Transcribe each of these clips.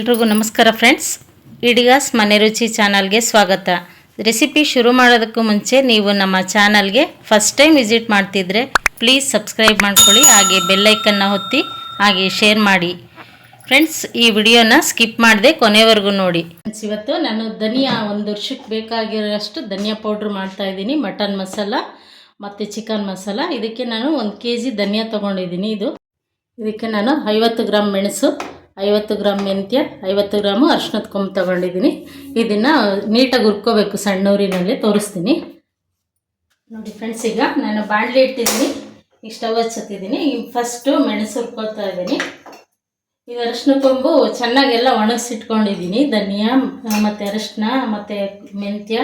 ಎಲ್ರಿಗೂ ನಮಸ್ಕಾರ ಫ್ರೆಂಡ್ಸ್. ಇಡಿಗಾಸ್ ಮನೆ ರುಚಿ ಚಾನಲ್ಗೆ ಸ್ವಾಗತ. ರೆಸಿಪಿ ಶುರು ಮಾಡೋದಕ್ಕೂ ಮುಂಚೆ ನೀವು ನಮ್ಮ ಚಾನಲ್ಗೆ ಫಸ್ಟ್ ಟೈಮ್ ವಿಸಿಟ್ ಮಾಡ್ತಿದ್ರೆ ಪ್ಲೀಸ್ ಸಬ್ಸ್ಕ್ರೈಬ್ ಮಾಡ್ಕೊಳ್ಳಿ, ಹಾಗೆ ಬೆಲ್ಲೈಕನ್ನ ಹೊತ್ತಿ ಹಾಗೆ ಶೇರ್ ಮಾಡಿ. ಫ್ರೆಂಡ್ಸ್, ಈ ವಿಡಿಯೋನ ಸ್ಕಿಪ್ ಮಾಡದೆ ಕೊನೆವರೆಗೂ ನೋಡಿ. ಫ್ರೆಂಡ್ಸ್, ಇವತ್ತು ನಾನು ಧನಿಯಾ ಒಂದು ವರ್ಷಕ್ಕೆ ಬೇಕಾಗಿರೋಷ್ಟು ಧನಿಯಾ ಪೌಡ್ರ್ ಮಾಡ್ತಾ ಇದ್ದೀನಿ, ಮಟನ್ ಮಸಾಲ ಮತ್ತು ಚಿಕನ್ ಮಸಾಲ. ಇದಕ್ಕೆ ನಾನು ಒಂದು ಕೆ ಜಿ ಧನಿಯಾ ತೊಗೊಂಡಿದ್ದೀನಿ. ಇದು, ಇದಕ್ಕೆ ನಾನು ಐವತ್ತು ಗ್ರಾಮ್ ಮೆಣಸು. ಐವತ್ತು ಗ್ರಾಮ್ ಮೆಂತ್ಯ, ಐವತ್ತು ಗ್ರಾಮು ಅರ್ಶಿನದ ಕೊಂಬು ತೊಗೊಂಡಿದ್ದೀನಿ. ಇದನ್ನು ನೀಟಾಗಿ ಹುರ್ಕೋಬೇಕು, ಸಣ್ಣೂರಿನಲ್ಲಿ ತೋರಿಸ್ತೀನಿ. ನೋಡಿ ಫ್ರೆಂಡ್ಸ್ ಈಗ ನಾನು ಬಾಣಲೆ ಇಟ್ಟಿದ್ದೀನಿ. ಈಗ ಸ್ಟವ್ ಹಚ್ಚತ್ತಿದ್ದೀನಿ. ಈಗ ಫಸ್ಟು ಮೆಣಸು ಹುರ್ಕೋತಾ ಇದ್ದೀನಿ. ಇದು ಅರಶಿನ ಕೊಂಬು ಚೆನ್ನಾಗೆಲ್ಲ ಒಣಗಿಸಿಟ್ಕೊಂಡಿದ್ದೀನಿ. ಧನಿಯಾ, ಮತ್ತು ಅರಶಿನ ಮತ್ತು ಮೆಂತ್ಯ,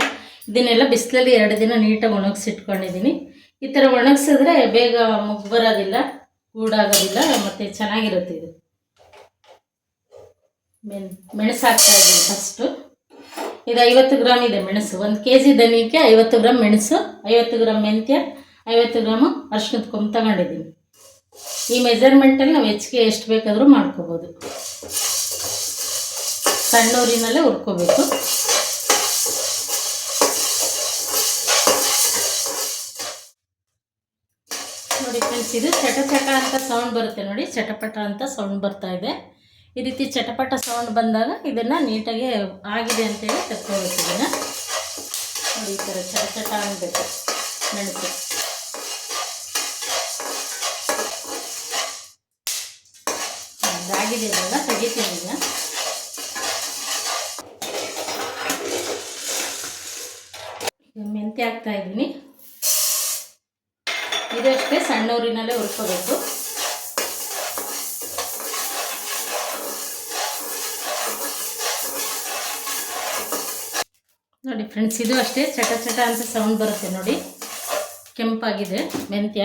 ಇದನ್ನೆಲ್ಲ ಬಿಸಿಲಲ್ಲಿ ಎರಡು ದಿನ ನೀಟಾಗಿ ಒಣಗಿಸಿಟ್ಕೊಂಡಿದ್ದೀನಿ. ಈ ಥರ ಒಣಗಿಸಿದ್ರೆ ಬೇಗ ಮುಗ್ಗು ಬರೋದಿಲ್ಲ, ಗೂಡಾಗೋದಿಲ್ಲ, ಮತ್ತು ಚೆನ್ನಾಗಿರುತ್ತೆ ಇದು. ಮೆಣ್, ಮೆಣಸು ಹಾಕ್ತಾ ಇದ್ದೀನಿ ಫಸ್ಟು ಇದು ಐವತ್ತು ಗ್ರಾಮ್ ಇದೆ ಮೆಣಸು. ಒಂದು ಕೆ ಜಿ ದನಿಯಕ್ಕೆ ಐವತ್ತು ಗ್ರಾಮ್ ಮೆಣಸು, ಐವತ್ತು ಗ್ರಾಮ್ ಮೆಂತ್ಯ, ಐವತ್ತು ಗ್ರಾಮು ಅರ್ಶಿನದ ಕೊಂಬು ತಗೊಂಡಿದ್ದೀನಿ. ಈ ಮೆಜರ್ಮೆಂಟಲ್ಲಿ ನಾವು ಹೆಚ್ಚಿಗೆ ಎಷ್ಟು ಬೇಕಾದರೂ ಮಾಡ್ಕೋಬೋದು. ಸಣ್ಣೂರಿನಲ್ಲೇ ಹುರ್ಕೋಬೇಕು. ನೋಡಿ ಫ್ರೆಂಡ್ಸ್ ಇದು ಚಟ ಚಟ ಅಂತ ಸೌಂಡ್ ಬರುತ್ತೆ ನೋಡಿ. ಚಟಪಟ ಅಂತ ಸೌಂಡ್ ಬರ್ತಾ ಇದೆ. ಈ ರೀತಿ ಚಟಪಟ ಸೌಂಡ್ ಬಂದಾಗ ಇದನ್ನು ನೀಟಾಗಿ ಆಗಿದೆ ಅಂತೇಳಿ ತೆಕ್ಕೋಬೇಕು ಇದನ್ನು ನೋಡಿ, ಈ ಥರ ಚಟ ಚಟ ಆಗಬೇಕು ಮೆಣಸು ಆಗಿದೆ ಇದೆಲ್ಲ ತೆಗಿತೀನಿ ಈಗ ಮೆಂತ್ಯ ಹಾಕ್ತಾ ಇದ್ದೀನಿ. ಇದಷ್ಟೇ ಸಣ್ಣೂರಿನಲ್ಲೇ ಹುರ್ಕೋಬೇಕು. ನೋಡಿ ಫ್ರೆಂಡ್ಸ್ ಇದು ಅಷ್ಟೇ. ಚಟ ಚಟ ಅಂತ ಸೌಂಡ್ ಬರುತ್ತೆ ನೋಡಿ. ಕೆಂಪಾಗಿದೆ, ಮೆಂತ್ಯ.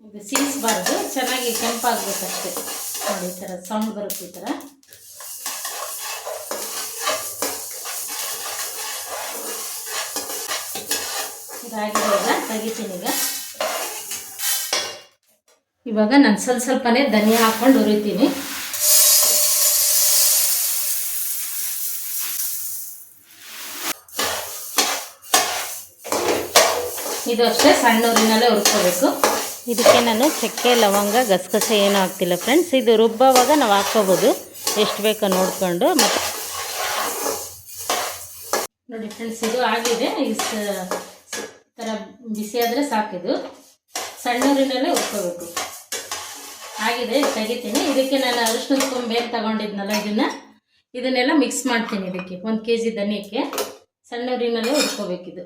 ಇದು ಚೆನ್ನಾಗಿ ಕೆಂಪಾಗಬೇಕಷ್ಟೇ ನೋಡಿ, ಈ ಥರ ಸೌಂಡ್ ಬರುತ್ತೆ ಈ ಥರ ಇದಾಗಿದೆ ತೆಗಿತೀನಿ ಈಗ. ಇವಾಗ ನಾನು ಸ್ವಲ್ಪ ಸ್ವಲ್ಪನೇ ಧನಿಯಾ ಹಾಕ್ಕೊಂಡು ಹುರಿತೀನಿ. ಇದು ಅಷ್ಟೇ ಸಣ್ಣೂರಿನಲ್ಲೇ ಹುರ್ಕೋಬೇಕು. ಇದಕ್ಕೆ ನಾನು ಚಕ್ಕೆ ಲವಂಗ ಗಸಗಸೆ ಏನೂ ಹಾಕ್ತಿಲ್ಲ ಫ್ರೆಂಡ್ಸ್ ಇದು ರುಬ್ಬವಾಗ ನಾವು ಹಾಕ್ಕೋಬೋದು. ಎಷ್ಟು ಬೇಕೋ ನೋಡಿಕೊಂಡು ಮತ್ತು ನೋಡಿ ಫ್ರೆಂಡ್ಸ್ ಇದು ಆಗಿದೆ. ಈ ಥರ ಬಿಸಿ ಆದರೆ ಸಾಕಿದು ಸಣ್ಣೂರಿನಲ್ಲೇ ಹುರ್ಕೋಬೇಕು. ಆಗಿದೆ, ತೆಗಿತೀನಿ. ಇದಕ್ಕೆ ನಾನು ಅರಿಶಿನ ಕೊಂಬೇನು ತಗೊಂಡಿದ್ನಲ್ಲ ಇದನ್ನು. ಇದನ್ನೆಲ್ಲ ಮಿಕ್ಸ್ ಮಾಡ್ತೀನಿ ಇದಕ್ಕೆ. ಒಂದು ಕೆ ಜಿ ಧನಿಯಕ್ಕೆ. ಸಣ್ಣೂರಿನಲ್ಲೇ ಉಟ್ಕೋಬೇಕಿದು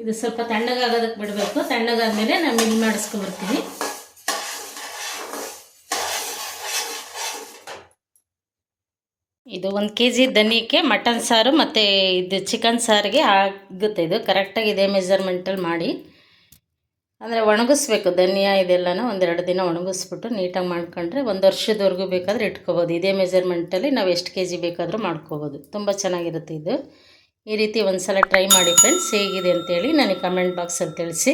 ಇದು. ಸ್ವಲ್ಪ ತಣ್ಣಗಾಗೋದಕ್ಕೆ ಬಿಡಬೇಕು. ತಣ್ಣಗಾದ್ಮೇಲೆ ನಾನು ಮಿಲ್ ಮಾಡಿಸ್ಕೊಬರ್ತೀನಿ ಇದು ಒಂದು ಕೆ ಜಿ ಧನಿಯಕ್ಕೆ ಮಟನ್ ಸಾರು ಮತ್ತು ಇದು ಚಿಕನ್ ಸಾರಿಗೆ ಆಗುತ್ತೆ. ಇದು ಕರೆಕ್ಟಾಗಿ ಇದೇ ಮೆಜರ್ಮೆಂಟಲ್ಲಿ ಮಾಡಿ. ಅಂದರೆ ಒಣಗಿಸ್ಬೇಕು, ಧನಿಯಾ ಇದೆಲ್ಲನ ಒಂದೆರಡು ದಿನ ಒಣಗಿಸ್ಬಿಟ್ಟು ನೀಟಾಗಿ ಮಾಡ್ಕೊಂಡ್ರೆ ಒಂದು ವರ್ಷದವರೆಗೂ ಬೇಕಾದರೆ ಇಟ್ಕೋಬೋದು. ಇದೇ ಮೆಜರ್ಮೆಂಟಲ್ಲಿ ನಾವು ಎಷ್ಟು ಕೆ ಜಿ ಬೇಕಾದರೂ ಮಾಡ್ಕೋಬೋದು. ತುಂಬ ಚೆನ್ನಾಗಿರುತ್ತೆ ಇದು. ಈ ರೀತಿ ಒಂದು ಸಲ ಟ್ರೈ ಮಾಡಿ ಫ್ರೆಂಡ್ಸ್ ಹೇಗಿದೆ ಅಂತೇಳಿ ನನಗೆ ಕಮೆಂಟ್ ಬಾಕ್ಸಲ್ಲಿ ತಿಳಿಸಿ.